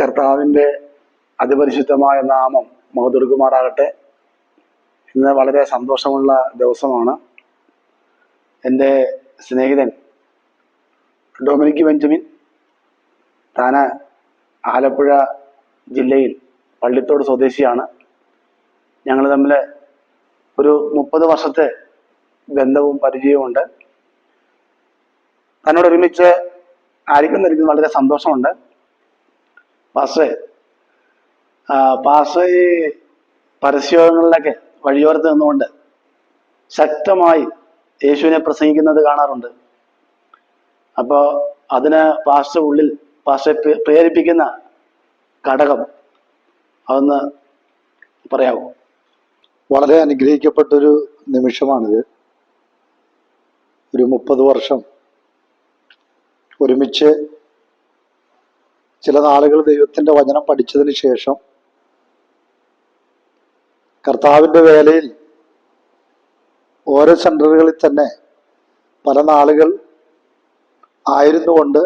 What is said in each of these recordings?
കർത്താവിന്റെ അതിപരിശുദ്ധമായ നാമം മഹദുർകുമാറാകട്ടെ ഇന്ന് വളരെ സന്തോഷമുള്ള ദിവസമാണ്. എന്റെ സ്നേഹിതൻ ഡൊമിനിക് ബെഞ്ചമിൻ താന് ആലപ്പുഴ ജില്ലയിൽ പള്ളിത്തോട് സ്വദേശിയാണ്. ഞങ്ങൾ തമ്മിൽ ഒരു മുപ്പത് വർഷത്തെ ബന്ധവും പരിചയവുമുണ്ട് തന്നോട് ഒരുമിച്ച് നൽകുന്നത് വളരെ സന്തോഷമുണ്ട്. പാസ്റ്റേ പാസ്റ്റർ ഈ പരസ്യങ്ങളിലൊക്കെ വഴിയോരത്ത് നിന്നുകൊണ്ട് ശക്തമായി യേശുവിനെ പ്രസംഗിക്കുന്നത് കാണാറുണ്ട്. അപ്പോൾ അതിന് പാസ്റ്റർ ഉള്ളിൽ പാസ്റ്റർ പ്രേരിപ്പിക്കുന്ന ഘടകം അതൊന്ന് പറയാമോ വളരെ അനുഗ്രഹിക്കപ്പെട്ടൊരു നിമിഷമാണിത്. ഒരു മുപ്പത് വർഷം ഒരുമിച്ച് ചില നാളുകൾ ദൈവത്തിന്റെ വചനം പഠിച്ചതിന് ശേഷം കർത്താവിന്റെ വേലയിൽ ഓരോ സെന്ററുകളിൽ തന്നെ പല നാളുകൾ ആയിരുന്നുകൊണ്ട്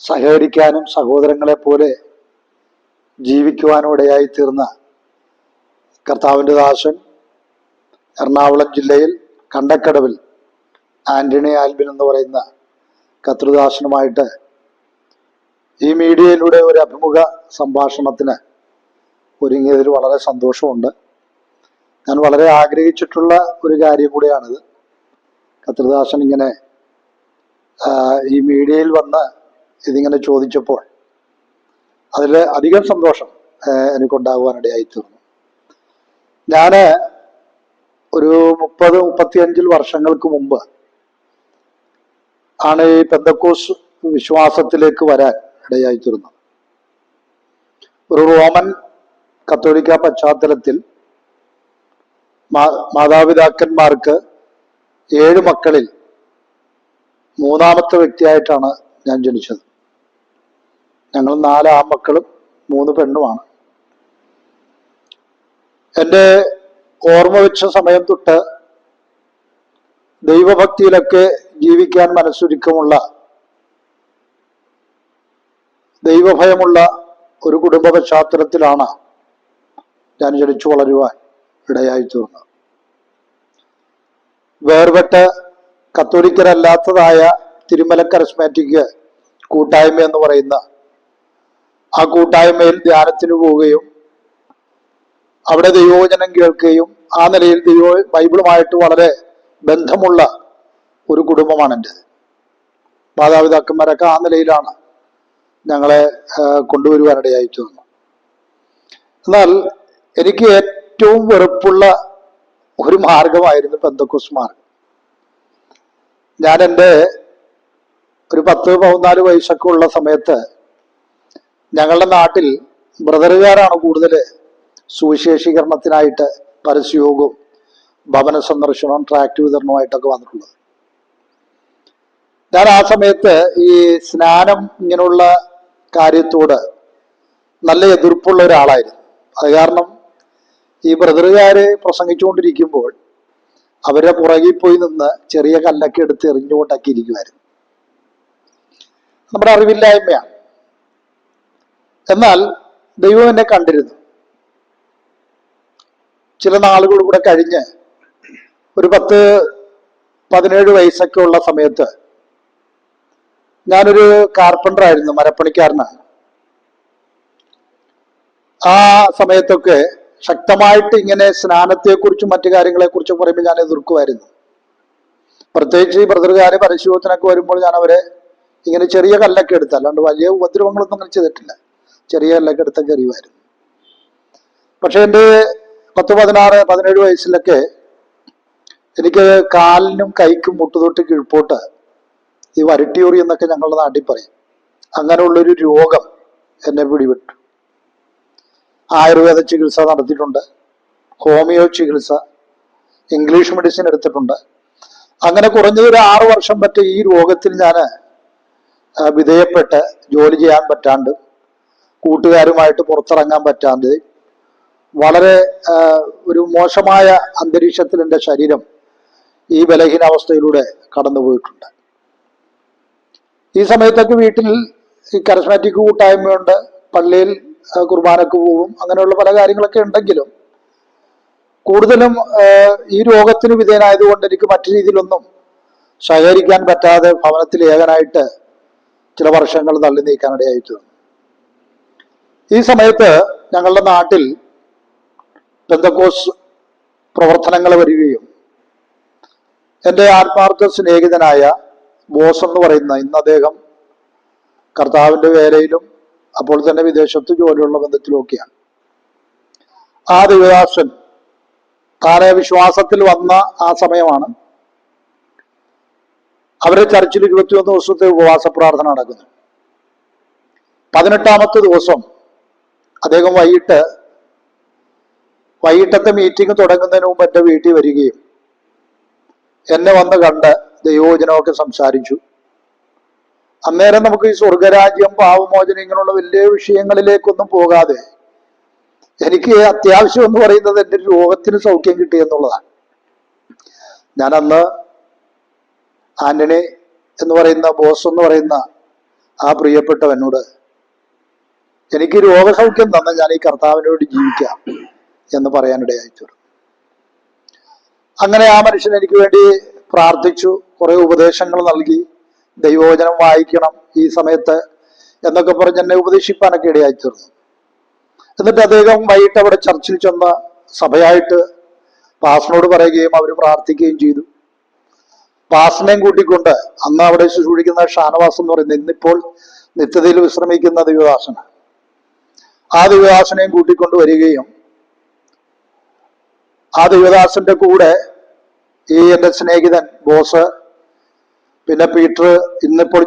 സഹകരിക്കാനും സഹോദരങ്ങളെ പോലെ ജീവിക്കുവാനും ഇടയായി തീർന്ന കർത്താവിന്റെ ദാസൻ എറണാകുളം ജില്ലയിൽ കണ്ടക്കടവിൽ ആന്റണി ആൽബിൻ എന്ന് പറയുന്ന കത്രുദാസനുമായിട്ട് ഈ മീഡിയയിലൂടെ ഒരു അഭിമുഖ സംഭാഷണത്തിന് ഒരുങ്ങിയതിൽ വളരെ സന്തോഷമുണ്ട്. ഞാൻ വളരെ ആഗ്രഹിച്ചിട്ടുള്ള ഒരു കാര്യം കൂടിയാണിത്. കത്രുദാസൻ ഇങ്ങനെ ഈ മീഡിയയിൽ വന്ന് ഇതിങ്ങനെ ചോദിച്ചപ്പോൾ അതിൽ അധികം സന്തോഷം എനിക്കുണ്ടാകുവാനിടയായി തീർന്നു ഞാൻ ഒരു മുപ്പത് മുപ്പത്തിയഞ്ചിൽ വർഷങ്ങൾക്ക് മുമ്പ് ആണ് ഈ പെന്തക്കോസ് വിശ്വാസത്തിലേക്ക് വരാൻ ഇടയായി തീർന്നത് ഒരു റോമൻ കത്തോലിക്ക പശ്ചാത്തലത്തിൽ മാതാപിതാക്കന്മാർക്ക് ഏഴ് മക്കളിൽ മൂന്നാമത്തെ വ്യക്തിയായിട്ടാണ് ഞാൻ ജനിച്ചത്. ഞങ്ങൾ നാല് ആൺമക്കളും മൂന്ന് പെണ്ണുമാണ്. എന്റെ ഓർമ്മ വെച്ച സമയം തൊട്ട് ദൈവഭക്തിയിലൊക്കെ ജീവിക്കാൻ മനസ്സൊരുക്കമുള്ള ദൈവഭയമുള്ള ഒരു കുടുംബ പശ്ചാത്തലത്തിലാണ് ഞാൻ ജനിച്ചു വളരുവാൻ ഇടയായി തീർന്നത്. വേർപെട്ട് കത്തോലിക്കരല്ലാത്തതായ തിരുമല കരസ്മാറ്റിക് കൂട്ടായ്മ എന്ന് പറയുന്ന ആ കൂട്ടായ്മയിൽ ധ്യാനത്തിന് പോവുകയും അവിടെ ദൈവവചനം കേൾക്കുകയും ആ നിലയിൽ ദൈവ ബൈബിളുമായിട്ട് വളരെ ബന്ധമുള്ള ഒരു കുടുംബമാണ് എന്റെ മാതാപിതാക്കന്മാരൊക്കെ ആ നിലയിലാണ് ഞങ്ങളെ കൊണ്ടുവരുവാനിടയായി തീർന്നു എന്നാൽ എനിക്ക് ഏറ്റവും വെറുപ്പുള്ള ഒരു മാർഗമായിരുന്നു പെന്തക്കോസ് മാർഗം. ഞാൻ എന്റെ ഒരു പത്ത് പതിനാല് വയസ്സൊക്കെ ഉള്ള സമയത്ത് ഞങ്ങളുടെ നാട്ടിൽ ബ്രദറുകാരാണ് കൂടുതൽ സുവിശേഷീകരണത്തിനായിട്ട് പരസ്യയോഗവും ഭവന സന്ദർശനവും ട്രാക്ട് വിതരണവുമായിട്ടൊക്കെ വന്നിട്ടുള്ളത്. ഞാൻ ആ സമയത്ത് ഈ സ്നാനം ഇങ്ങനെയുള്ള കാര്യത്തോട് നല്ല എതിർപ്പുള്ള ഒരാളായിരുന്നു. അത് കാരണം ഈ ബ്രദറുകാര് പ്രസംഗിച്ചുകൊണ്ടിരിക്കുമ്പോൾ അവരുടെ പുറകിൽ പോയി നിന്ന് ചെറിയ കല്ലൊക്കെ എടുത്ത് എറിഞ്ഞുകൊണ്ടൊക്കെ ഇരിക്കുമായിരുന്നു നമ്മുടെ അറിവില്ലായ്മയാണ്. എന്നാൽ ദൈവം എന്നെ കണ്ടിരുന്നു. ചില നാളുകൾ കൂടെ കഴിഞ്ഞ് ഒരു പത്ത് പതിനേഴ് വയസ്സൊക്കെ ഉള്ള സമയത്ത് ഞാനൊരു കാർപ്പന്റർ ആയിരുന്നു മരപ്പണിക്കാരനാണ്. ആ സമയത്തൊക്കെ ശക്തമായിട്ട് ഇങ്ങനെ സ്നാനത്തെക്കുറിച്ചും മറ്റു കാര്യങ്ങളെക്കുറിച്ചും പറയുമ്പോൾ ഞാൻ എതിർക്കുമായിരുന്നു. പ്രത്യേകിച്ച് ഈ ബ്രദറുകാരെ പരിശോധനയൊക്കെ വരുമ്പോൾ ഞാൻ അവരെ ഇങ്ങനെ ചെറിയ കല്ലൊക്കെ എടുത്ത അല്ലാണ്ട് വലിയ ഉപദ്രവങ്ങളൊന്നും അങ്ങനെ ചെയ്തിട്ടില്ല. ചെറിയ കല്ലൊക്കെ എടുത്ത ചെറിയുമായിരുന്നു. പക്ഷെ എന്റെ പത്ത് പതിനാറ് പതിനേഴ് വയസ്സിലൊക്കെ എനിക്ക് കാലിനും കൈക്കും മുട്ടുതൊട്ട് കീഴ്പോട്ട് ഈ വരട്ടിയൂറി എന്നൊക്കെ ഞങ്ങളുടെ നാട്ടിൽ പറയും. അങ്ങനെയുള്ളൊരു രോഗം എന്നെ പിടിപെട്ടു. ആയുർവേദ ചികിത്സ നടത്തിയിട്ടുണ്ട്. ഹോമിയോ ചികിത്സ ഇംഗ്ലീഷ് മെഡിസിൻ എടുത്തിട്ടുണ്ട്. അങ്ങനെ കുറഞ്ഞത് ഒരു ആറു വർഷം പറ്റ ഈ രോഗത്തിൽ ഞാൻ വിധേയപ്പെട്ട് ജോലി ചെയ്യാൻ പറ്റാണ്ട് കൂട്ടുകാരുമായിട്ട് പുറത്തിറങ്ങാൻ പറ്റാണ്ട് വളരെ ഒരു മോശമായ അന്തരീക്ഷത്തിൽ എന്റെ ശരീരം ഈ ബലഹീനാവസ്ഥയിലൂടെ കടന്നുപോയിട്ടുണ്ട്. ഈ സമയത്തൊക്കെ വീട്ടിൽ ഈ കരസ്മാറ്റിക് കൂട്ടായ്മയുണ്ട്. പള്ളിയിൽ കുർബാനക്ക് പോകും അങ്ങനെയുള്ള പല കാര്യങ്ങളൊക്കെ ഉണ്ടെങ്കിലും കൂടുതലും ഈ രോഗത്തിന് വിധേയനായതുകൊണ്ട് എനിക്ക് മറ്റു രീതിയിലൊന്നും സഹകരിക്കാൻ പറ്റാതെ ഭവനത്തിൽ ഏകനായിട്ട് ചില വർഷങ്ങൾ തള്ളി നീക്കാനിടയായി തീർന്നു ഈ സമയത്ത് ഞങ്ങളുടെ നാട്ടിൽ ബന്ധക്കോസ് പ്രവർത്തനങ്ങൾ വരികയും എന്റെ ആത്മാർത്ഥ സ്നേഹിതനായ ബോസ് എന്ന് പറയുന്ന ഇന്ന് അദ്ദേഹം കർത്താവിന്റെ വേലയിലും അപ്പോൾ തന്നെ വിദേശത്ത് ജോലിയുള്ള ബന്ധത്തിലുമൊക്കെയാണ് ആ ദേവദാസൻ താനെ വിശ്വാസത്തിൽ വന്ന ആ സമയമാണ് അവരെ ചർച്ചിൽ ഇരുപത്തിയൊന്ന് ദിവസത്തെ ഉപവാസ പ്രാർത്ഥന നടക്കുന്നു. പതിനെട്ടാമത്തെ ദിവസം അദ്ദേഹം വൈകിട്ട് വൈകിട്ടത്തെ മീറ്റിംഗ് തുടങ്ങുന്നതിന് മുമ്പ് എന്റെ വീട്ടിൽ വരികയും എന്നെ വന്ന് കണ്ട് ദൈവോചനമൊക്കെ സംസാരിച്ചു. അന്നേരം നമുക്ക് ഈ സ്വർഗരാജ്യം പാവമോചനം ഇങ്ങനെയുള്ള വലിയ വിഷയങ്ങളിലേക്കൊന്നും പോകാതെ എനിക്ക് അത്യാവശ്യം എന്ന് പറയുന്നത് എന്റെ രോഗത്തിന് സൗഖ്യം കിട്ടി എന്നുള്ളതാണ്. ഞാൻ അന്ന് ആന്റണി എന്ന് പറയുന്ന ബോസ് എന്ന് പറയുന്ന ആ പ്രിയപ്പെട്ടവനോട് എനിക്ക് രോഗസൗഖ്യം തന്ന ഞാൻ ഈ കർത്താവിനോട് ജീവിക്കാം എന്ന് പറയാനിടയായി തീർന്നു അങ്ങനെ ആ മനുഷ്യൻ എനിക്ക് വേണ്ടി പ്രാർത്ഥിച്ചു കുറെ ഉപദേശങ്ങൾ നൽകി ദൈവവചനം വായിക്കണം ഈ സമയത്ത് എന്നൊക്കെ പറഞ്ഞ് എന്നെ ഉപദേശിപ്പാനൊക്കെ ഇടയായി തീർന്നു എന്നിട്ട് അദ്ദേഹം വൈകിട്ട് അവിടെ ചർച്ചിൽ ചെന്ന സഭയായിട്ട് പാസ്നോട് പറയുകയും അവർ പ്രാർത്ഥിക്കുകയും ചെയ്തു. പാസ്റ്ററിനെയും കൂട്ടിക്കൊണ്ട് അന്ന് അവിടെ ശുശ്രൂഷിക്കുന്ന ഷാനവാസം എന്ന് പറയുന്നത് ഇന്നിപ്പോൾ നിത്യതയിൽ വിശ്രമിക്കുന്ന ദിവദാസന ആ ദൈവദാസനെയും കൂട്ടിക്കൊണ്ട് വരികയും ആ ദൈവദാസന്റെ കൂടെ ഈ എന്റെ സ്നേഹിതൻ ബോസ് പിന്നെ പീറ്റർ ഇന്നിപ്പോൾ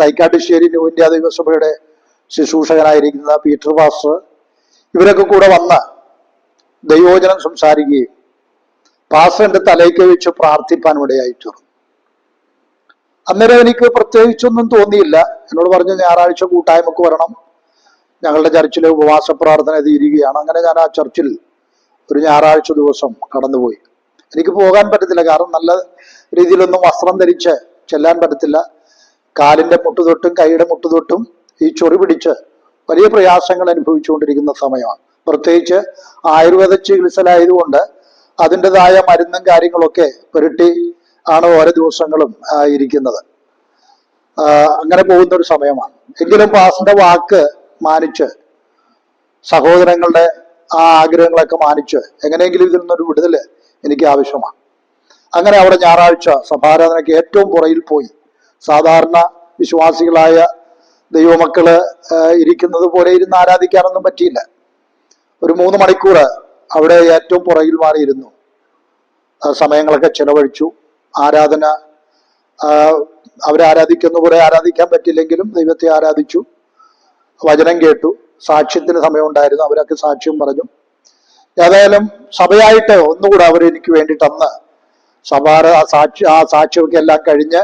തൈക്കാട്ടുശ്ശേരി ന്യൂ ഇന്ത്യ ദൈവസഭയുടെ ശുശ്രൂഷകനായിരിക്കുന്ന പീറ്റർ പാസ്റ്റർ ഇവരൊക്കെ കൂടെ വന്ന് ദൈവോചനം സംസാരിക്കുകയും പാസ്റ്ററിന്റെ തലയ്ക്ക് വെച്ച് പ്രാർത്ഥിപ്പാൻ ഇടയായി തീർന്നു അന്നേരം എനിക്ക് പ്രത്യേകിച്ചൊന്നും തോന്നിയില്ല. എന്നോട് പറഞ്ഞു ഞായറാഴ്ച കൂട്ടായ്മക്ക് വരണം. ഞങ്ങളുടെ ചർച്ചിൽ ഉപവാസ പ്രാർത്ഥന തീരുകയാണ്. അങ്ങനെ ഞാൻ ആ ചർച്ചിൽ ഒരു ഞായറാഴ്ച ദിവസം കടന്നുപോയി. എനിക്ക് പോകാൻ പറ്റത്തില്ല. കാരണം നല്ല രീതിയിലൊന്നും വസ്ത്രം ധരിച്ച് ചെല്ലാൻ പറ്റത്തില്ല. കാലിന്റെ മുട്ടുതൊട്ടും കൈയുടെ മുട്ടുതൊട്ടും ഈ ചൊറി പിടിച്ച് വലിയ പ്രയാസങ്ങൾ അനുഭവിച്ചുകൊണ്ടിരിക്കുന്ന സമയമാണ്. പ്രത്യേകിച്ച് ആയുർവേദ ചികിത്സയിലായതുകൊണ്ട് അതിന്റെതായ മരുന്നും കാര്യങ്ങളൊക്കെ പുരട്ടി ആണ് ഓരോ ദിവസങ്ങളും ഇരിക്കുന്നത്. അങ്ങനെ പോകുന്ന ഒരു സമയമാണ്. എങ്കിലും പാസിന്റെ വാക്ക് മാനിച്ച് സഹോദരങ്ങളുടെ ആ ആഗ്രഹങ്ങളൊക്കെ മാനിച്ച് എങ്ങനെയെങ്കിലും ഇതിൽ നിന്നൊരു വിടുതൽ എനിക്ക് ആവശ്യമാണ് അങ്ങനെ അവിടെ ഞായറാഴ്ച സഭാരാധനയ്ക്ക് ഏറ്റവും പുറയിൽ പോയി. സാധാരണ വിശ്വാസികളായ ദൈവമക്കൾ ഇരിക്കുന്നത് പോലെ ഇരുന്ന് ആരാധിക്കാനൊന്നും പറ്റിയില്ല. ഒരു മൂന്ന് മണിക്കൂർ അവിടെ ഏറ്റവും പുറകിൽ മാറിയിരുന്നു. സമയങ്ങളൊക്കെ ചെലവഴിച്ചു. ആരാധന അവരാരാധിക്കുന്ന പോലെ ആരാധിക്കാൻ പറ്റില്ലെങ്കിലും ദൈവത്തെ ആരാധിച്ചു. വചനം കേട്ടു. സാക്ഷ്യത്തിന് സമയമുണ്ടായിരുന്നു. അവരൊക്കെ സാക്ഷ്യം പറഞ്ഞു. ഏതായാലും സഭയായിട്ട് ഒന്നുകൂടെ അവർ എനിക്ക് വേണ്ടിയിട്ട് അന്ന് സഭാര സാക്ഷി ആ സാക്ഷ്യമൊക്കെ എല്ലാം കഴിഞ്ഞ്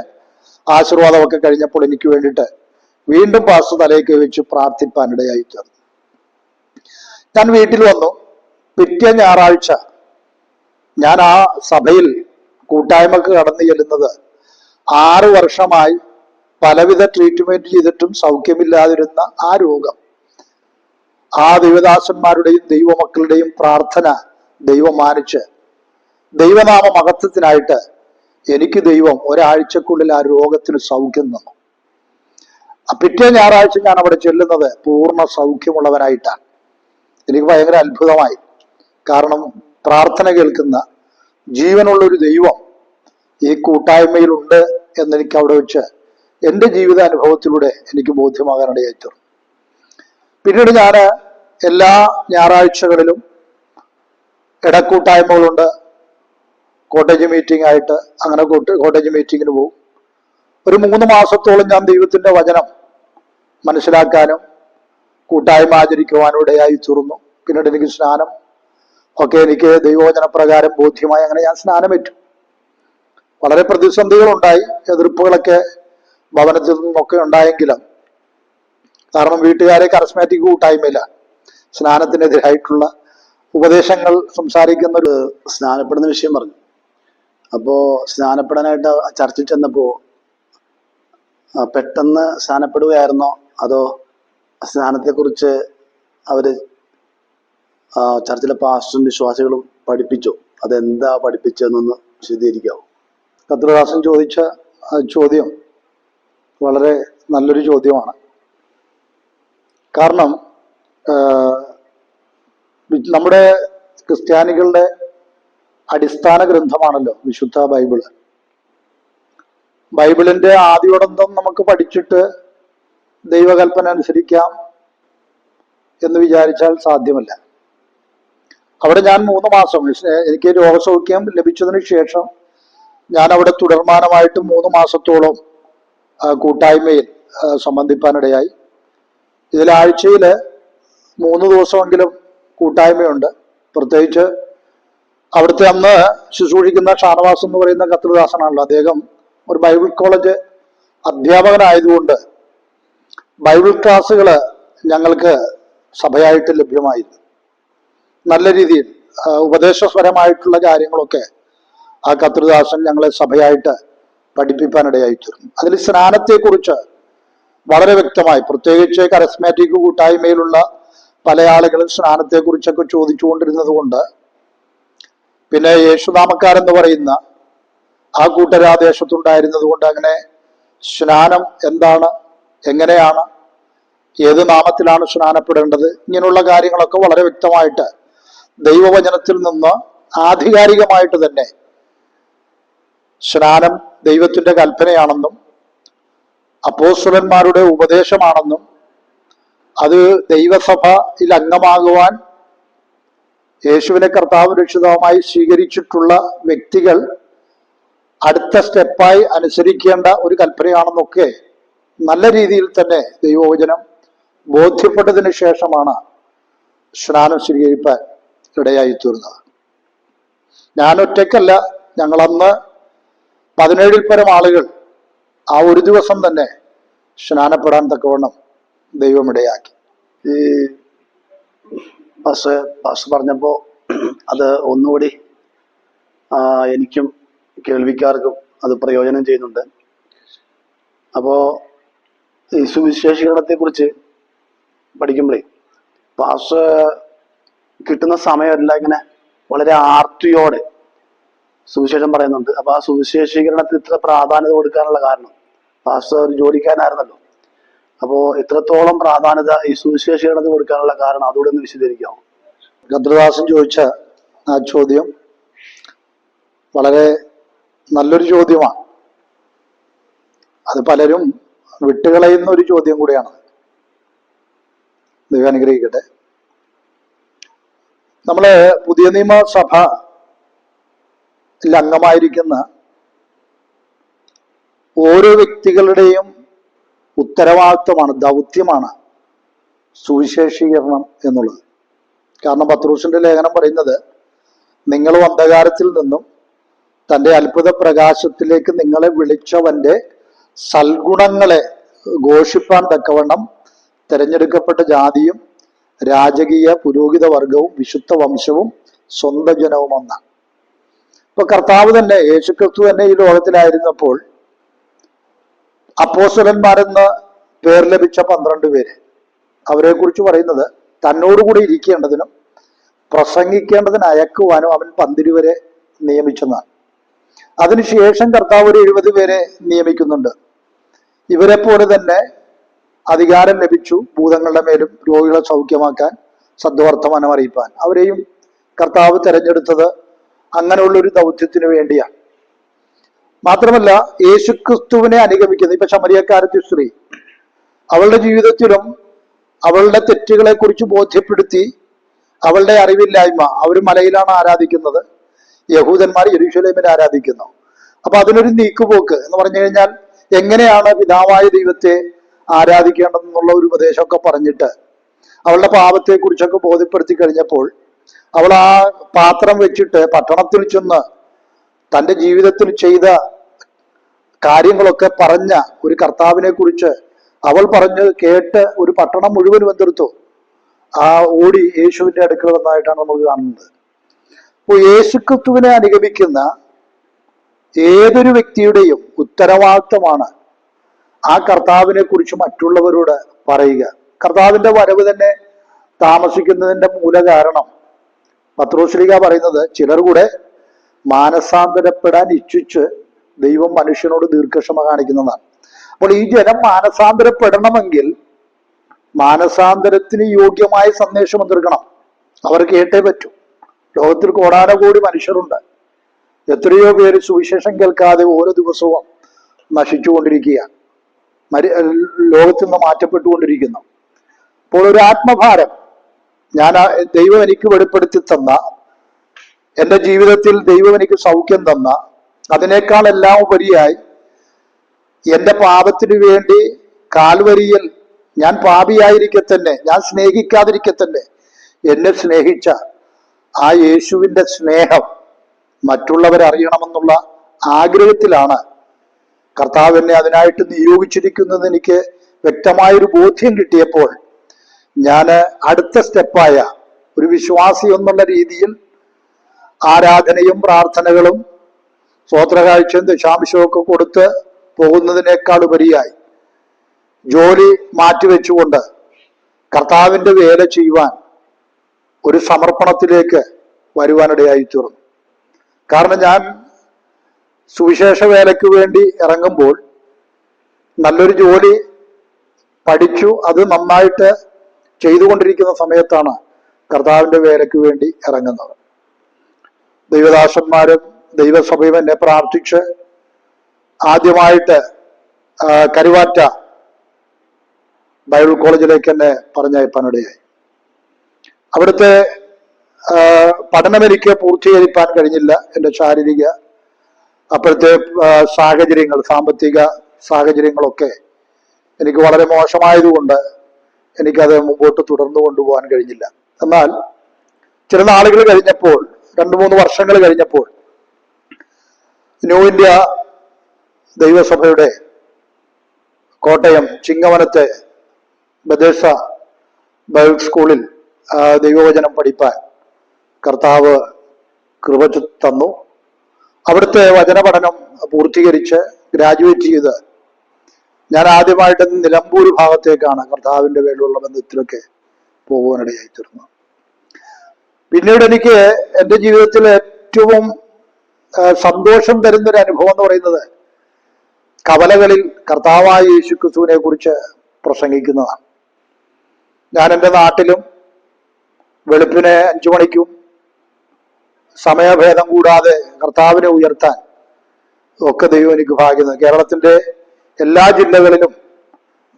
ആശീർവാദമൊക്കെ കഴിഞ്ഞപ്പോൾ എനിക്ക് വേണ്ടിയിട്ട് വീണ്ടും പാസ് തലയ്ക്ക് വെച്ച് പ്രാർത്ഥിപ്പാനിടയായി തീർന്നു. ഞാൻ വീട്ടിൽ വന്നു. പിറ്റേ ഞായറാഴ്ച ഞാൻ ആ സഭയിൽ കൂട്ടായ്മക്ക് കടന്നു ചെല്ലുന്നത് ആറു വർഷമായി പലവിധ ട്രീറ്റ്മെന്റ് ചെയ്തിട്ടും സൗഖ്യമില്ലാതിരുന്ന ആ രോഗം. ആ ദൈവദാസന്മാരുടെയും ദൈവമക്കളുടെയും പ്രാർത്ഥന ദൈവം മാനിച്ച് ദൈവനാമ മഹത്വത്തിനായിട്ട് എനിക്ക് ദൈവം ഒരാഴ്ചക്കുള്ളിൽ ആ രോഗത്തിന് സൗഖ്യം തന്നു. പിറ്റേ ഞായറാഴ്ച ഞാൻ അവിടെ ചെല്ലുന്നത് പൂർണ സൗഖ്യമുള്ളവനായിട്ടാണ്. എനിക്ക് ഭയങ്കര അത്ഭുതമായി. കാരണം പ്രാർത്ഥന കേൾക്കുന്ന ജീവനുള്ള ഒരു ദൈവം ഈ കൂട്ടായ്മയിലുണ്ട് എന്നെനിക്ക് അവിടെ വെച്ച് എന്റെ ജീവിതാനുഭവത്തിലൂടെ എനിക്ക് ബോധ്യമാകാനിടയായി തീർന്നു പിന്നീട് ഞാൻ എല്ലാ ഞായറാഴ്ചകളിലും ഇടക്കൂട്ടായ്മകളുണ്ട്. കോട്ടേജ് മീറ്റിംഗ് ആയിട്ട് അങ്ങനെ കോട്ട് കോട്ടേജ് മീറ്റിങ്ങിന് പോകും. ഒരു മൂന്ന് മാസത്തോളം ഞാൻ ദൈവത്തിന്റെ വചനം മനസ്സിലാക്കാനും കൂട്ടായ്മ ആചരിക്കുവാനും ഇടയായി തീർന്നു. പിന്നീട് എനിക്ക് സ്നാനം ഒക്കെ എനിക്ക് ദൈവവചനപ്രകാരം ബോധ്യമായി അങ്ങനെ ഞാൻ സ്നാനമേറ്റു. വളരെ പ്രതിസന്ധികളുണ്ടായി എതിർപ്പുകളൊക്കെ ഭവനത്തിൽ നിന്നൊക്കെ ഉണ്ടായെങ്കിലും കാരണം വീട്ടുകാരെ കറസ്മാറ്റിക് കൂട്ടായ്മയില്ല. സ്നാനത്തിനെതിരായിട്ടുള്ള ഉപദേശങ്ങൾ സംസാരിക്കുന്ന ഒരു സ്നാനപ്പെടുന്ന വിഷയം പറഞ്ഞു. അപ്പോ സ്നാനപ്പെടാനായിട്ട് ചർച്ചിൽ ചെന്നപ്പോ പെട്ടെന്ന് സ്നാനപ്പെടുകയായിരുന്നോ? അതോ സ്നാനത്തെക്കുറിച്ച് അവർ ചർച്ചിലെ പാസ്റ്ററും വിശ്വാസികളും പഠിപ്പിച്ചു? അതെന്താ പഠിപ്പിച്ചതെന്നൊന്ന് വിശദീകരിക്കാവോ? കത്രദാസൻ ചോദിച്ച ചോദ്യം വളരെ നല്ലൊരു ചോദ്യമാണ്. കാരണം നമ്മുടെ ക്രിസ്ത്യാനികളുടെ അടിസ്ഥാന ഗ്രന്ഥമാണല്ലോ വിശുദ്ധ ബൈബിൾ. ബൈബിളിന്റെ ആദ്യോടന്തം നമുക്ക് പഠിച്ചിട്ട് ദൈവകൽപ്പന അനുസരിക്കാം എന്ന് വിചാരിച്ചാൽ സാധ്യമല്ല. അവിടെ ഞാൻ മൂന്ന് മാസം എനിക്ക് രോഗസൗഖ്യം ലഭിച്ചതിന് ശേഷം ഞാൻ അവിടെ തുടർമാനമായിട്ട് മൂന്ന് മാസത്തോളം കൂട്ടായ്മയിൽ സംബന്ധിപ്പാനിടയായി. ഇതിലാഴ്ചയിൽ മൂന്ന് ദിവസമെങ്കിലും കൂട്ടായ്മയുണ്ട്. പ്രത്യേകിച്ച് അവിടുത്തെ അന്ന് ശുശ്രൂഷിക്കുന്ന ഷാനവാസ് എന്ന് പറയുന്ന കത്രിദാസനാണല്ലോ അദ്ദേഹം ഒരു ബൈബിൾ കോളേജ് അധ്യാപകനായതുകൊണ്ട് ബൈബിൾ ക്ലാസ്സുകൾ ഞങ്ങൾക്ക് സഭയായിട്ട് ലഭ്യമായിരുന്നു. നല്ല രീതിയിൽ ഉപദേശസ്വരമായിട്ടുള്ള കാര്യങ്ങളൊക്കെ ആ കത്രദാസൻ ഞങ്ങളെ സഭയായിട്ട് പഠിപ്പിക്കാനിടയായി തീർന്നു അതിൽ സ്നാനത്തെക്കുറിച്ച് വളരെ വ്യക്തമായി പ്രത്യേകിച്ച് കരസ്മാറ്റിക് കൂട്ടായ്മയിലുള്ള പല ആളുകളും സ്നാനത്തെക്കുറിച്ചൊക്കെ ചോദിച്ചുകൊണ്ടിരുന്നത് കൊണ്ട് പിന്നെ യേശുനാമക്കാരെന്ന് പറയുന്ന ആ കൂട്ടരാദേശത്തുണ്ടായിരുന്നത് കൊണ്ട് അങ്ങനെ സ്നാനം എന്താണ് എങ്ങനെയാണ് ഏത് നാമത്തിലാണ് സ്നാനപ്പെടേണ്ടത് ഇങ്ങനെയുള്ള കാര്യങ്ങളൊക്കെ വളരെ വ്യക്തമായിട്ട് ദൈവവചനത്തിൽ നിന്ന് ആധികാരികമായിട്ട് തന്നെ സ്നാനം ദൈവത്തിന്റെ കൽപ്പനയാണെന്നും അപ്പോസ്തലന്മാരുടെ ഉപദേശമാണെന്നും അത് ദൈവസഭയിൽ അംഗമാകുവാൻ യേശുവിനെ കർത്താവ് രക്ഷിതാവുമായി സ്വീകരിച്ചിട്ടുള്ള വ്യക്തികൾ അടുത്ത സ്റ്റെപ്പായി അനുസരിക്കേണ്ട ഒരു കൽപ്പനയാണെന്നൊക്കെ നല്ല രീതിയിൽ തന്നെ ദൈവവചനം ബോധ്യപ്പെട്ടതിന് ശേഷമാണ് സ്നാനം സ്വീകരിപ്പാൻ ഇടയായി തീർന്നത് ഞാനൊറ്റയ്ക്കല്ല ഞങ്ങളന്ന് പതിനേഴിൽ പരം ആളുകൾ ആ ഒരു ദിവസം തന്നെ സ്നാനപ്പെടാൻ തക്കവണ്ണം ദൈവം ഇടയാക്കി ഈ പാസ് പാസ് പറഞ്ഞപ്പോൾ അത് ഒന്നുകൂടി എനിക്കും കേൾവിക്കാർക്കും അത് പ്രയോജനം ചെയ്യുന്നുണ്ട്. അപ്പോൾ ഈ സുവിശേഷീകരണത്തെ കുറിച്ച് പഠിക്കുമ്പോഴേ പാസ് കിട്ടുന്ന സമയമല്ല ഇങ്ങനെ വളരെ ആർത്തിയോടെ സുവിശേഷം പറയുന്നുണ്ട്. അപ്പോൾ ആ സുവിശേഷീകരണത്തിന് ഇത്ര പ്രാധാന്യത കൊടുക്കാനുള്ള കാരണം പാസ് ഒരു ജോലിക്കാരനായിരുന്നല്ലോ. അപ്പോ എത്രത്തോളം പ്രാധാന്യത ഈ സുവിശേഷീകരണത്തിന് കൊടുക്കാനുള്ള കാരണം അതുകൂടെ ഒന്ന് വിശദീകരിക്കാമോ ഗദ്രദാസൻ ചോദിച്ച ആ ചോദ്യം വളരെ നല്ലൊരു ചോദ്യമാണ്. അത് പലരും വിട്ടുകളയുന്ന ഒരു ചോദ്യം കൂടിയാണ്. ദൈവം അനുഗ്രഹിക്കട്ടെ. നമ്മൾ പുതിയ നിയമസഭ അംഗമായിരിക്കുന്ന ഓരോ വ്യക്തികളുടെയും ഉത്തരവാദിത്വമാണ് ദൗത്യമാണ് സുവിശേഷീകരണം എന്നുള്ളത്. കാരണം പത്രോസിന്റെ ലേഖനം പറയുന്നത് നിങ്ങളും അന്ധകാരത്തിൽ നിന്നും തന്റെ അത്ഭുത പ്രകാശത്തിലേക്ക് നിങ്ങളെ വിളിച്ചവന്റെ സൽഗുണങ്ങളെ ഘോഷിപ്പാൻ തക്കവണ്ണം തിരഞ്ഞെടുക്കപ്പെട്ട ജാതിയും രാജകീയ പുരോഹിത വർഗവും വിശുദ്ധ വംശവും സ്വന്തം ജനവും ഒന്നാണ് ഇപ്പൊ കർത്താവ് തന്നെ യേശുക്രിസ്തു തന്നെ ഈ ലോകത്തിലായിരുന്നപ്പോൾ അപ്പോസ്തലന്മാരെന്ന് പേർ ലഭിച്ച പന്ത്രണ്ട് പേര്. അവരെ കുറിച്ച് പറയുന്നത് തന്നോടുകൂടി ഇരിക്കേണ്ടതിനും പ്രസംഗിക്കേണ്ടതിന് അയക്കുവാനും അവൻ പന്തിരുവരെ നിയമിച്ചെന്നാണ്. അതിനുശേഷം കർത്താവ് ഒരു എഴുപത് പേരെ നിയമിക്കുന്നുണ്ട്. ഇവരെ പോലെ തന്നെ അധികാരം ലഭിച്ചു ഭൂതങ്ങളുടെ മേലും രോഗികളെ സൗഖ്യമാക്കാൻ സദ്വർത്തമാനം അറിയിപ്പാൻ. അവരെയും കർത്താവ് തെരഞ്ഞെടുത്തത് അങ്ങനെയുള്ള ഒരു ദൗത്യത്തിന് വേണ്ടിയാണ്. മാത്രമല്ല യേശുക്രിസ്തുവിനെ അനുഗമിക്കുന്നത് ഇപ്പൊ ശമരിയക്കാരത്തി സ്ത്രീ അവളുടെ ജീവിതത്തിലും അവളുടെ തെറ്റുകളെ കുറിച്ച് ബോധ്യപ്പെടുത്തി അവളുടെ അറിവില്ലായ്മ അവർ മലയിലാണ് ആരാധിക്കുന്നത് യഹൂദന്മാർ യരുഷലേമിനെ ആരാധിക്കുന്നു. അപ്പൊ അതിനൊരു നീക്കുപോക്ക് എന്ന് പറഞ്ഞു കഴിഞ്ഞാൽ എങ്ങനെയാണ് പിതാവായ ദൈവത്തെ ആരാധിക്കേണ്ടതെന്നുള്ള ഒരു ഉപദേശമൊക്കെ പറഞ്ഞിട്ട് അവളുടെ പാപത്തെ കുറിച്ചൊക്കെ ബോധ്യപ്പെടുത്തി കഴിഞ്ഞപ്പോൾ അവൾ ആ പാത്രം വെച്ചിട്ട് പട്ടണത്തിൽ ചെന്ന് തന്റെ ജീവിതത്തിൽ ചെയ്ത കാര്യങ്ങളൊക്കെ പറഞ്ഞ ഒരു കർത്താവിനെ കുറിച്ച് അവൾ പറഞ്ഞ് കേട്ട് ഒരു പട്ടണം മുഴുവൻ വെന്തെടുത്തു ആ ഓടി യേശുവിന്റെ അടുക്കൽ വന്നതായിട്ടാണ് നമുക്ക് കാണുന്നത്. അപ്പോൾ യേശുക്രിസ്തുവിനെ അനുഗമിക്കുന്ന ഏതൊരു വ്യക്തിയുടെയും ഉത്തരവാദിത്വമാണ് ആ കർത്താവിനെ കുറിച്ച് മറ്റുള്ളവരോട് പറയുക. കർത്താവിന്റെ വരവ് തന്നെ താമസിക്കുന്നതിന്റെ മൂല കാരണം പത്രോശ്രീക പറയുന്നത് ചിലർ കൂടെ മാനസാന്തരപ്പെടാൻ ഇച്ഛിച്ച് ദൈവം മനുഷ്യനോട് ദീർഘക്ഷമ കാണിക്കുന്നതാണ്. അപ്പോൾ ഈ ജനം മാനസാന്തരപ്പെടണമെങ്കിൽ മാനസാന്തരത്തിന് യോഗ്യമായ സന്ദേശം എതിർക്കണം അവർ കേട്ടേ പറ്റൂ. ലോകത്തിൽ കോടാനകോടി മനുഷ്യരുണ്ട്. എത്രയോ പേര് സുവിശേഷം കേൾക്കാതെ ഓരോ ദിവസവും നശിച്ചുകൊണ്ടിരിക്കുക മരി ലോകത്തിൽ നിന്ന് മാറ്റപ്പെട്ടുകൊണ്ടിരിക്കുന്നു. അപ്പോൾ ഒരു ആത്മഭാരം ഞാൻ ദൈവം എനിക്ക് വെളിപ്പെടുത്തി തന്ന എന്റെ ജീവിതത്തിൽ ദൈവം എനിക്ക് സൗഖ്യം തന്ന അതിനേക്കാൾ എല്ലാം ഉപരിയായി എന്റെ പാപത്തിനു വേണ്ടി കാൽവരിയിൽ ഞാൻ പാപിയായിരിക്കെ തന്നെ ഞാൻ സ്നേഹിക്കാതിരിക്കെ തന്നെ എന്നെ സ്നേഹിച്ച ആ യേശുവിന്റെ സ്നേഹം മറ്റുള്ളവരെ അറിയണമെന്നുള്ള ആഗ്രഹത്തിലാണ് കർത്താവ് എന്നെ അതിനായിട്ട് നിയോഗിച്ചിരിക്കുന്നത്. എനിക്ക് വ്യക്തമായൊരു ബോധ്യം കിട്ടിയപ്പോൾ ഞാൻ അടുത്ത സ്റ്റെപ്പായ ഒരു വിശ്വാസി എന്നുള്ള രീതിയിൽ ആരാധനയും പ്രാർത്ഥനകളും സ്വോത്രകാഴ്ചയും ദശാംശവും ഒക്കെ കൊടുത്ത് പോകുന്നതിനേക്കാൾ ഉപരിയായി. ജോലി മാറ്റിവെച്ചുകൊണ്ട് കർത്താവിന്റെ വേല ചെയ്യുവാൻ ഒരു സമർപ്പണത്തിലേക്ക് വരുവാനിടയായി തീർന്നു കാരണം ഞാൻ സുവിശേഷ വേലയ്ക്ക് വേണ്ടി ഇറങ്ങുമ്പോൾ നല്ലൊരു ജോലി പഠിച്ചു അത് നന്നായിട്ട് ചെയ്തുകൊണ്ടിരിക്കുന്ന സമയത്താണ് കർത്താവിന്റെ വേലയ്ക്ക് വേണ്ടി ഇറങ്ങുന്നത്. ദൈവദാസന്മാരും ദൈവസഭയും എന്നെ പ്രാർത്ഥിച്ച് ആദ്യമായിട്ട് കരുവാറ്റ ബൈബിൾ കോളേജിലേക്ക് എന്നെ പറഞ്ഞയപ്പാനിടയായി അവിടുത്തെ പഠനം എനിക്ക് പൂർത്തീകരിക്കാൻ കഴിഞ്ഞില്ല എന്റെ ശാരീരിക അപ്പോഴത്തെ സാഹചര്യങ്ങൾ സാമ്പത്തിക സാഹചര്യങ്ങളൊക്കെ എനിക്ക് വളരെ മോശമായതുകൊണ്ട് എനിക്കത് മുമ്പോട്ട് തുടർന്നു കൊണ്ടുപോകാൻ കഴിഞ്ഞില്ല. എന്നാൽ ചില നാളുകൾ കഴിഞ്ഞപ്പോൾ രണ്ട് മൂന്ന് വർഷങ്ങൾ കഴിഞ്ഞപ്പോൾ ന്യൂ ഇന്ത്യ ദൈവസഭയുടെ കോട്ടയം ചിങ്ങവനത്തെ ബദേസ ബൈബിൾ സ്കൂളിൽ ദൈവവചനം പഠിപ്പാൻ കർത്താവ് കൃപ തന്നു. അവിടുത്തെ വചന പഠനം പൂർത്തീകരിച്ച് ഗ്രാജുവേറ്റ് ചെയ്ത് ഞാൻ ആദ്യമായിട്ട് നിലമ്പൂർ ഭാഗത്തേക്കാണ് കർത്താവിന്റെ പേരിലുള്ള ബന്ധത്തിലൊക്കെ പോകുവാനിടയായി തീർന്നു പിന്നീട് എനിക്ക് എന്റെ ജീവിതത്തിൽ ഏറ്റവും സന്തോഷം തരുന്ന ഒരു അനുഭവം എന്ന് പറയുന്നത് കവലകളിൽ കർത്താവായ യേശു ക്രിസ്തുവിനെ കുറിച്ച് പ്രസംഗിക്കുന്നതാണ്. ഞാൻ എന്റെ നാട്ടിലും വെളുപ്പിനെ അഞ്ചു മണിക്കും സമയഭേദം കൂടാതെ കർത്താവിനെ ഉയർത്താൻ ഒക്കെ ദൈവം എനിക്ക് ഭാഗ്യം കേരളത്തിന്റെ എല്ലാ ജില്ലകളിലും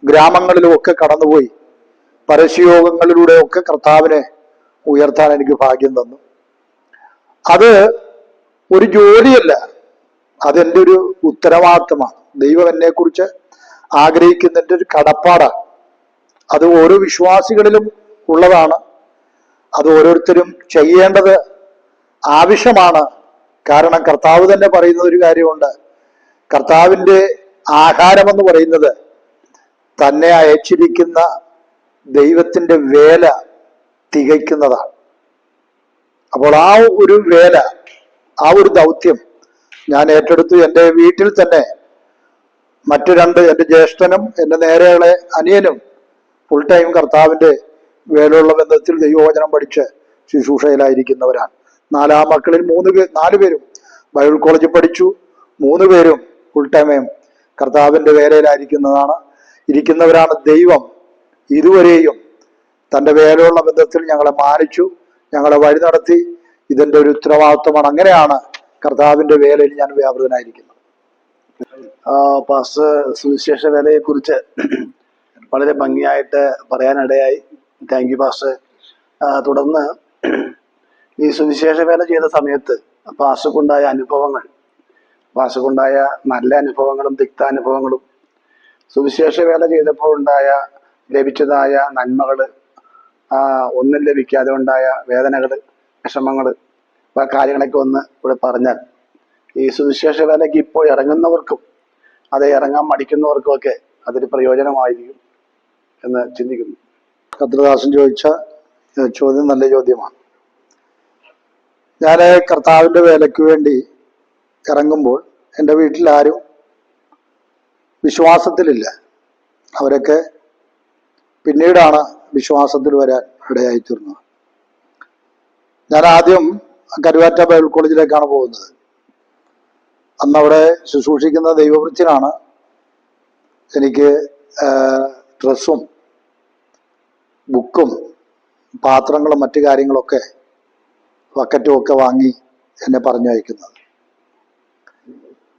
ഗ്രാമങ്ങളിലും ഒക്കെ കടന്നുപോയി പരസ്യയോഗങ്ങളിലൂടെ ഒക്കെ കർത്താവിനെ ഉയർത്താൻ എനിക്ക് ഭാഗ്യം തന്നു. അത് ഒരു ജോലിയല്ല. അതെന്റെ ഒരു ഉത്തരവാദിത്തമാണ് ദൈവം എന്നെ കുറിച്ച് ആഗ്രഹിക്കുന്നതിന്റെ ഒരു കടപ്പാടാണ് അത് ഓരോ വിശ്വാസികളിലും ഉള്ളതാണ്. അത് ഓരോരുത്തരും ചെയ്യേണ്ടത് ആവശ്യമാണ്. കാരണം കർത്താവ് തന്നെ പറയുന്ന ഒരു കാര്യമുണ്ട്. കർത്താവിന്റെ ആഹാരം എന്ന് പറയുന്നത് തന്നെ അയച്ചിരിക്കുന്ന ദൈവത്തിന്റെ വേല തികയ്ക്കുന്നതാണ്. അപ്പോൾ ആ ഒരു വേല ആ ഒരു ദൗത്യം ഞാൻ ഏറ്റെടുത്തു. എന്റെ വീട്ടിൽ തന്നെ മറ്റു രണ്ട് എന്റെ ജ്യേഷ്ഠനും എന്റെ നേരെയുള്ള അനിയനും ഫുൾ ടൈം കർത്താവിന്റെ വേലയുള്ള ബന്ധത്തിൽ ദൈവവചനം പഠിച്ച് ശുശ്രൂഷയിലായിരിക്കുന്നവരാണ്. നാലാം മക്കളിൽ മൂന്ന് പേർ നാല് പേരും ബൈബിൾ കോളേജിൽ പഠിച്ചു. മൂന്ന് പേരും ഫുൾ ടൈമേയും കർത്താവിന്റെ വേലയിലായിരിക്കുന്നതാണ്. ഇരിക്കുന്നവരാണ് ദൈവം. ഇതുവരെയും തന്റെ വേലയുള്ള ബന്ധത്തിൽ ഞങ്ങളെ മാനിച്ചു ഞങ്ങളെ വഴി നടത്തി. ഇതിന്റെ ഒരു ഉത്തരവാദിത്വമാണ്. അങ്ങനെയാണ് കർത്താവിന്റെ വേലയിൽ ഞാൻ വ്യാപൃതനായിരിക്കുന്നത്. പാസ്റ്റർ സുവിശേഷ വേലയെ കുറിച്ച് വളരെ ഭംഗിയായിട്ട് പറയാനിടയായി. Thank you pastor. തുടർന്ന് ഈ സുവിശേഷ വേല ചെയ്ത സമയത്ത് പാസ്റ്റർക്കുണ്ടായ അനുഭവങ്ങൾ പാസ്റ്റർക്കുണ്ടായ നല്ല അനുഭവങ്ങളും തിക്താനുഭവങ്ങളും സുവിശേഷ വേല ചെയ്തപ്പോൾ ഉണ്ടായ ലഭിച്ചതായ നന്മകൾ ഒന്നും ലഭിക്കാതെ ഉണ്ടായ വേദനകൾ വിഷമങ്ങൾ കാര്യങ്ങളൊക്കെ ഒന്ന് ഇവിടെ പറഞ്ഞാൽ ഈ സുവിശേഷ വേലയ്ക്ക് ഇപ്പോൾ ഇറങ്ങുന്നവർക്കും അത് ഇറങ്ങാൻ മടിക്കുന്നവർക്കും ഒക്കെ അതൊരു പ്രയോജനമായിരിക്കും എന്ന് ചിന്തിക്കുന്നു. കത്രദാസൻ ചോദിച്ച ചോദ്യം നല്ല ചോദ്യമാണ്. ഞാൻ കർത്താവിന്റെ വേലയ്ക്ക് വേണ്ടി ഇറങ്ങുമ്പോൾ എന്റെ വീട്ടിൽ ആരും വിശ്വാസത്തിലില്ല. അവരൊക്കെ പിന്നീടാണ് വിശ്വാസത്തിൽ വരാൻ ഇടയായിത്തീർന്നു ഞാൻ ആദ്യം കരുവാറ്റ ബൈബിൾ കോളേജിലേക്കാണ് പോകുന്നത്. അന്ന് അവിടെ ശുശ്രൂഷിക്കുന്ന ദൈവവൃത്തിനാണ് എനിക്ക് ഡ്രസ്സും ബുക്കും പാത്രങ്ങളും മറ്റു കാര്യങ്ങളൊക്കെ ബക്കറ്റും ഒക്കെ വാങ്ങി എന്നെ പറഞ്ഞു അയക്കുന്നത്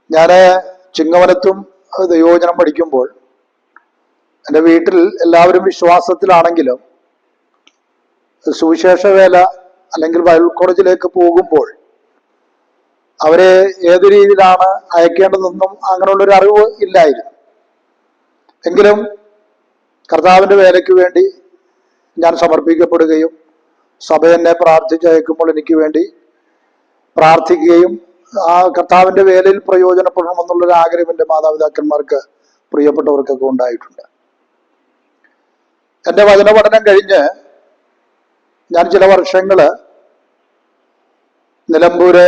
ഞാൻ ചിങ്ങവനത്തും ദൈവോചനം പഠിക്കുമ്പോൾ എന്റെ വീട്ടിൽ എല്ലാവരും വിശ്വാസത്തിലാണെങ്കിലും സുവിശേഷ വേല അല്ലെങ്കിൽ ബൈബിൾ കോളേജിലേക്ക് പോകുമ്പോൾ അവരെ ഏത് രീതിയിലാണ് അയക്കേണ്ടതെന്നും അങ്ങനെയുള്ളൊരു അറിവ് ഇല്ലായിരുന്നു. എങ്കിലും കർത്താവിന്റെ വേലയ്ക്ക് വേണ്ടി ഞാൻ സമർപ്പിക്കപ്പെടുകയും സഭ എന്നെ പ്രാർത്ഥിച്ചയക്കുമ്പോൾ എനിക്ക് വേണ്ടി പ്രാർത്ഥിക്കുകയും ആ കർത്താവിന്റെ വേലയിൽ പ്രയോജനപ്പെടണമെന്നുള്ളൊരു ആഗ്രഹം എന്റെ മാതാപിതാക്കന്മാർക്ക് പ്രിയപ്പെട്ടവർക്കൊക്കെ ഉണ്ടായിട്ടുണ്ട്. എന്റെ വചന പഠനം കഴിഞ്ഞ് ഞാൻ ചില വർഷങ്ങൾ നിലമ്പൂര്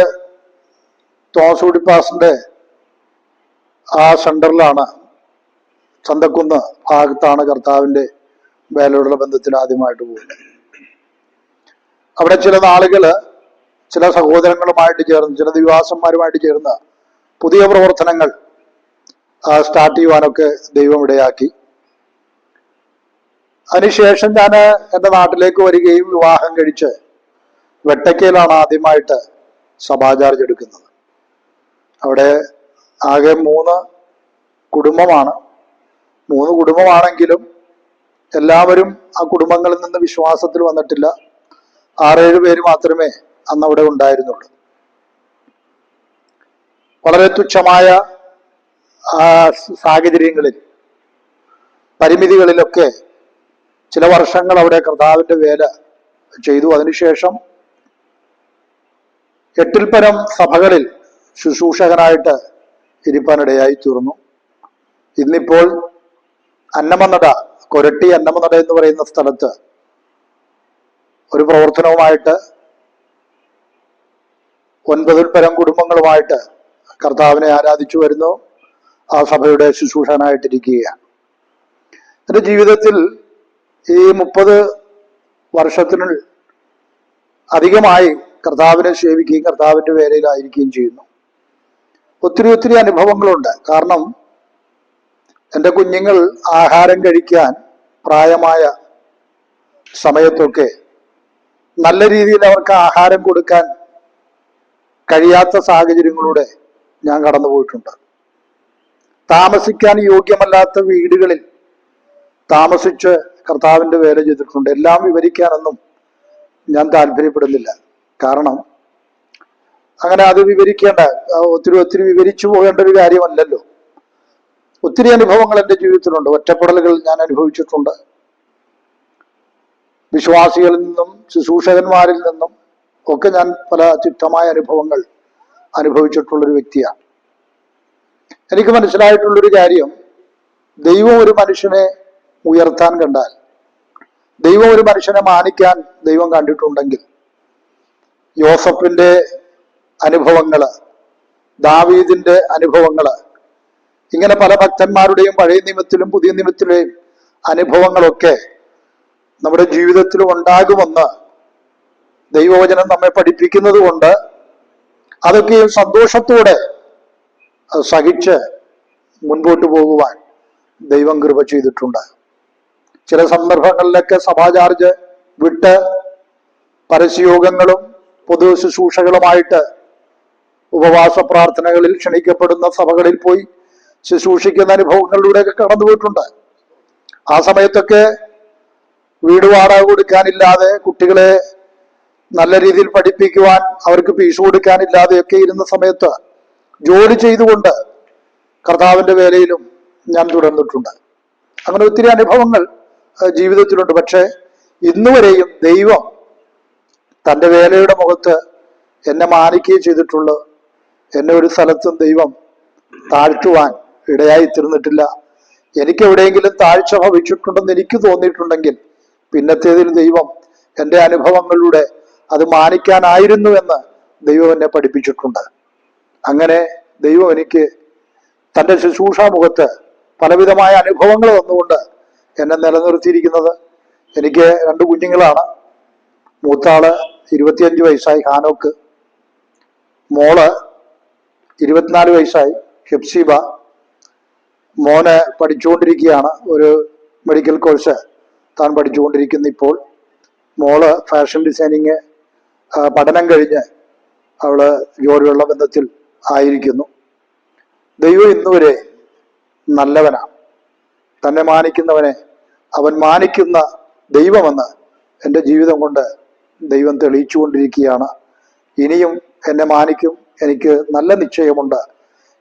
തോമസൂടി പാസിന്റെ ആ സെന്ററിലാണ് ചന്തക്കുന്ന് ഭാഗത്താണ് കർത്താവിന്റെ വേലയോടുള്ള ബന്ധത്തിൽ ആദ്യമായിട്ട് പോകുന്നത്. അവിടെ ചില നാളുകൾ ചില സഹോദരങ്ങളുമായിട്ട് ചേർന്ന് ചില ദിവാസന്മാരുമായിട്ട് ചേർന്ന് പുതിയ പ്രവർത്തനങ്ങൾ സ്റ്റാർട്ട് ചെയ്യുവാനൊക്കെ ദൈവം ഇടയാക്കി. അതിനുശേഷം ഞാൻ എന്റെ നാട്ടിലേക്ക് വരികയും വിവാഹം കഴിച്ച് വെട്ടക്കയിലാണ് ആദ്യമായിട്ട് സഭാചാർജ് എടുക്കുന്നത്. അവിടെ ആകെ മൂന്ന് കുടുംബമാണ്. മൂന്ന് കുടുംബമാണെങ്കിലും എല്ലാവരും ആ കുടുംബങ്ങളിൽ നിന്ന് വിശ്വാസത്തിൽ വന്നിട്ടില്ല. ആറേഴ് പേര് മാത്രമേ അന്ന് അവിടെ ഉണ്ടായിരുന്നുള്ളൂ. വളരെ തുച്ഛമായ സാഹചര്യങ്ങളിൽ പരിമിതികളിലൊക്കെ ചില വർഷങ്ങൾ അവിടെ കർത്താവിന്റെ വേല ചെയ്തു. അതിനുശേഷം എട്ടിൽപ്പരം പരം സഭകളിൽ ശുശ്രൂഷകനായിട്ട് ഇരിപ്പാനിടയായി തീർന്നു. ഇന്നിപ്പോൾ അന്നമനട കൊരട്ടി അന്നമനട എന്ന് പറയുന്ന സ്ഥലത്ത് ഒരു പ്രവർത്തനവുമായിട്ട് ഒൻപതിൽ പരം കുടുംബങ്ങളുമായിട്ട് കർത്താവിനെ ആരാധിച്ചു വരുന്നു. ആ സഭയുടെ ശുശ്രൂഷകനായിട്ടിരിക്കുകയാണ്. എന്റെ ജീവിതത്തിൽ ഈ മുപ്പത് വർഷത്തിന് അധികമായി കർത്താവിനെ സേവിക്കുകയും കർത്താവിന്റെ വേലയിലായിരിക്കുകയും ചെയ്യുന്നു. ഒത്തിരി ഒത്തിരി അനുഭവങ്ങളുണ്ട്. കാരണം എന്റെ കുഞ്ഞുങ്ങൾ ആഹാരം കഴിക്കാൻ പ്രായമായ സമയത്തൊക്കെ നല്ല രീതിയിൽ അവർക്ക് ആഹാരം കൊടുക്കാൻ കഴിയാത്ത സാഹചര്യങ്ങളിലൂടെ ഞാൻ കടന്നുപോയിട്ടുണ്ട് താമസിക്കാൻ യോഗ്യമല്ലാത്ത വീടുകളിൽ താമസിച്ച് കർത്താവിന്റെ വേല ചെയ്തിട്ടുണ്ട്. എല്ലാം വിവരിക്കാനൊന്നും ഞാൻ താല്പര്യപ്പെടുന്നില്ല. കാരണം അങ്ങനെ അത് വിവരിക്കേണ്ട ഒത്തിരി ഒത്തിരി വിവരിച്ചു പോകേണ്ട ഒരു കാര്യമല്ലല്ലോ. ഒത്തിരി അനുഭവങ്ങൾ എന്റെ ജീവിതത്തിലുണ്ട്. ഒറ്റപ്പെടലുകൾ ഞാൻ അനുഭവിച്ചിട്ടുണ്ട്. വിശ്വാസികളിൽ നിന്നും ശുശ്രൂഷകന്മാരിൽ നിന്നും ഒക്കെ ഞാൻ പല ചിത്തമായ അനുഭവങ്ങൾ അനുഭവിച്ചിട്ടുള്ളൊരു വ്യക്തിയാണ്. എനിക്ക് മനസ്സിലായിട്ടുള്ളൊരു കാര്യം ദൈവം ഒരു മനുഷ്യനെ ഉയർത്താൻ കണ്ടാൽ ദൈവം ഒരു മനുഷ്യനെ മാനിക്കാൻ ദൈവം കണ്ടിട്ടുണ്ടെങ്കിൽ യോസഫിന്റെ അനുഭവങ്ങൾ ദാവീദിന്റെ അനുഭവങ്ങൾ ഇങ്ങനെ പല ഭക്തന്മാരുടെയും പഴയ നിയമത്തിലും പുതിയ നിയമത്തിലെയും അനുഭവങ്ങളൊക്കെ നമ്മുടെ ജീവിതത്തിലും ഉണ്ടാകുമെന്ന് ദൈവവചനം നമ്മെ പഠിപ്പിക്കുന്നത് കൊണ്ട് അതൊക്കെയും സന്തോഷത്തോടെ സഹിച്ച് മുൻപോട്ട് പോകുവാൻ ദൈവം കൃപ ചെയ്തിട്ടുണ്ട്. ചില സന്ദർഭങ്ങളിലൊക്കെ സഭാചാർജ് വിട്ട് പരസ്യയോഗങ്ങളും പൊതു ശുശ്രൂഷകളുമായിട്ട് ഉപവാസ പ്രാർത്ഥനകളിൽ ക്ഷണിക്കപ്പെടുന്ന സഭകളിൽ പോയി ശുശ്രൂഷിക്കുന്ന അനുഭവങ്ങളിലൂടെയൊക്കെ കടന്നുപോയിട്ടുണ്ട് ആ സമയത്തൊക്കെ വീട് വാടക കൊടുക്കാനില്ലാതെ കുട്ടികളെ നല്ല രീതിയിൽ പഠിപ്പിക്കുവാൻ അവർക്ക് ഫീസ് കൊടുക്കാനില്ലാതെയൊക്കെ ഇരുന്ന സമയത്ത് ജോലി ചെയ്തുകൊണ്ട് കർത്താവിന്റെ വേലയിലും ഞാൻ തുടർന്നിട്ടുണ്ട്. അങ്ങനെ ഒത്തിരി അനുഭവങ്ങൾ ജീവിതത്തിലുണ്ട്. പക്ഷെ ഇന്നുവരെയും ദൈവം തന്റെ വേലയുടെ മുഖത്ത് എന്നെ മാനിക്കുകയും ചെയ്തിട്ടുള്ളു എന്നെ ഒരു സ്ഥലത്തും ദൈവം താഴ്ത്തുവാൻ ഇടയായി തീർന്നിട്ടില്ല. എനിക്ക് എവിടെയെങ്കിലും താഴ്ച ഭവിച്ചിട്ടുണ്ടെന്ന് എനിക്ക് തോന്നിയിട്ടുണ്ടെങ്കിൽ പിന്നത്തേതിൽ ദൈവം എന്റെ അനുഭവങ്ങളിലൂടെ അത് മാനിക്കാനായിരുന്നു എന്ന് ദൈവം എന്നെ പഠിപ്പിച്ചിട്ടുണ്ട്. അങ്ങനെ ദൈവം എനിക്ക് തന്റെ ശുശ്രൂഷാമുഖത്ത് പലവിധമായ അനുഭവങ്ങൾ തന്നുകൊണ്ട് എന്നെ നിലനിർത്തിയിരിക്കുന്നത്. എനിക്ക് രണ്ട് കുഞ്ഞുങ്ങളാണ്. മൂത്താൾ ഇരുപത്തിയഞ്ച് വയസ്സായി ഹാനോക്ക്. മോൾ ഇരുപത്തിനാല് വയസ്സായി ഹെപ്സീബ. മോന് പഠിച്ചുകൊണ്ടിരിക്കുകയാണ് ഒരു മെഡിക്കൽ കോഴ്സ് താൻ പഠിച്ചുകൊണ്ടിരിക്കുന്നു ഇപ്പോൾ. മോൾ ഫാഷൻ ഡിസൈനിങ് പഠനം കഴിഞ്ഞ് അവൾ ജോലിയുള്ള ബന്ധത്തിൽ ആയിരിക്കുന്നു. ദൈവം ഇന്നുവരെ നല്ലവനാണ്. തന്നെ മാനിക്കുന്നവനെ അവൻ മാനിക്കുന്ന ദൈവമെന്ന് എന്റെ ജീവിതം കൊണ്ട് ദൈവം തെളിയിച്ചുകൊണ്ടിരിക്കുകയാണ്. ഇനിയും എന്നെ മാനിക്കും. എനിക്ക് നല്ല നിശ്ചയമുണ്ട്.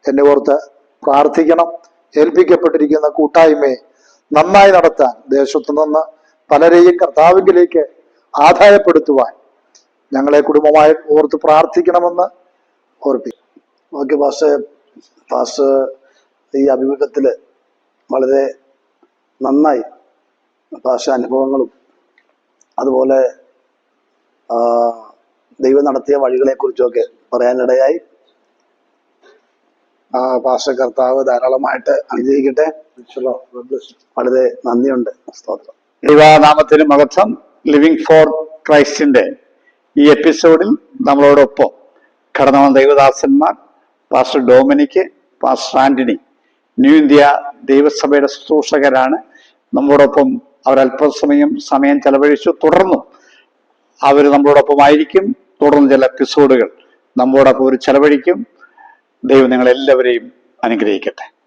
എന്നെ ഓർത്ത് പ്രാർത്ഥിക്കണം. ഏൽപ്പിക്കപ്പെട്ടിരിക്കുന്ന കൂട്ടായ്മയെ നന്നായി നടത്താൻ ദേശത്തു നിന്ന് പലരെയും കർത്താവിലേക്ക് ആദായപ്പെടുത്തുവാൻ ഞങ്ങളെ കുടുംബമായി ഓർത്ത് പ്രാർത്ഥിക്കണമെന്ന് ഓർപ്പിക്കും ഓക്കെ പാസ് പാസ് ഈ അഭിമുഖത്തിൽ വളരെ നന്നായി പാസ് അനുഭവങ്ങളും. അതുപോലെ ദൈവം നടത്തിയ വഴികളെ കുറിച്ചൊക്കെ പറയാനിടയായി. ആ പാസ് കർത്താവ് ധാരാളമായിട്ട് അനുഗ്രഹിക്കട്ടെ. വളരെ നന്ദിയുണ്ട്. സ്തോത്രം. ദൈവനാമത്തിന് മഹത്വം ലിവിങ് ഫോർ ക്രൈസ്റ്റിന്റെ ഈ എപ്പിസോഡിൽ നമ്മളോടൊപ്പം കടന്നവൻ വന്ന ദൈവദാസന്മാർ pastor Dominic pastor Antony New India ദൈവസഭയുടെ ശുശ്രൂഷകരാണ്. നമ്മളോടൊപ്പം അവർ അല്പസമയം സമയം ചെലവഴിച്ചു. തുടർന്നും അവർ നമ്മളോടൊപ്പം ആയിരിക്കും തുടർന്ന് ചില എപ്പിസോഡുകൾ നമ്മളോടൊപ്പം അവർ ചെലവഴിക്കും. ദൈവം നിങ്ങളെല്ലാവരെയും അനുഗ്രഹിക്കട്ടെ.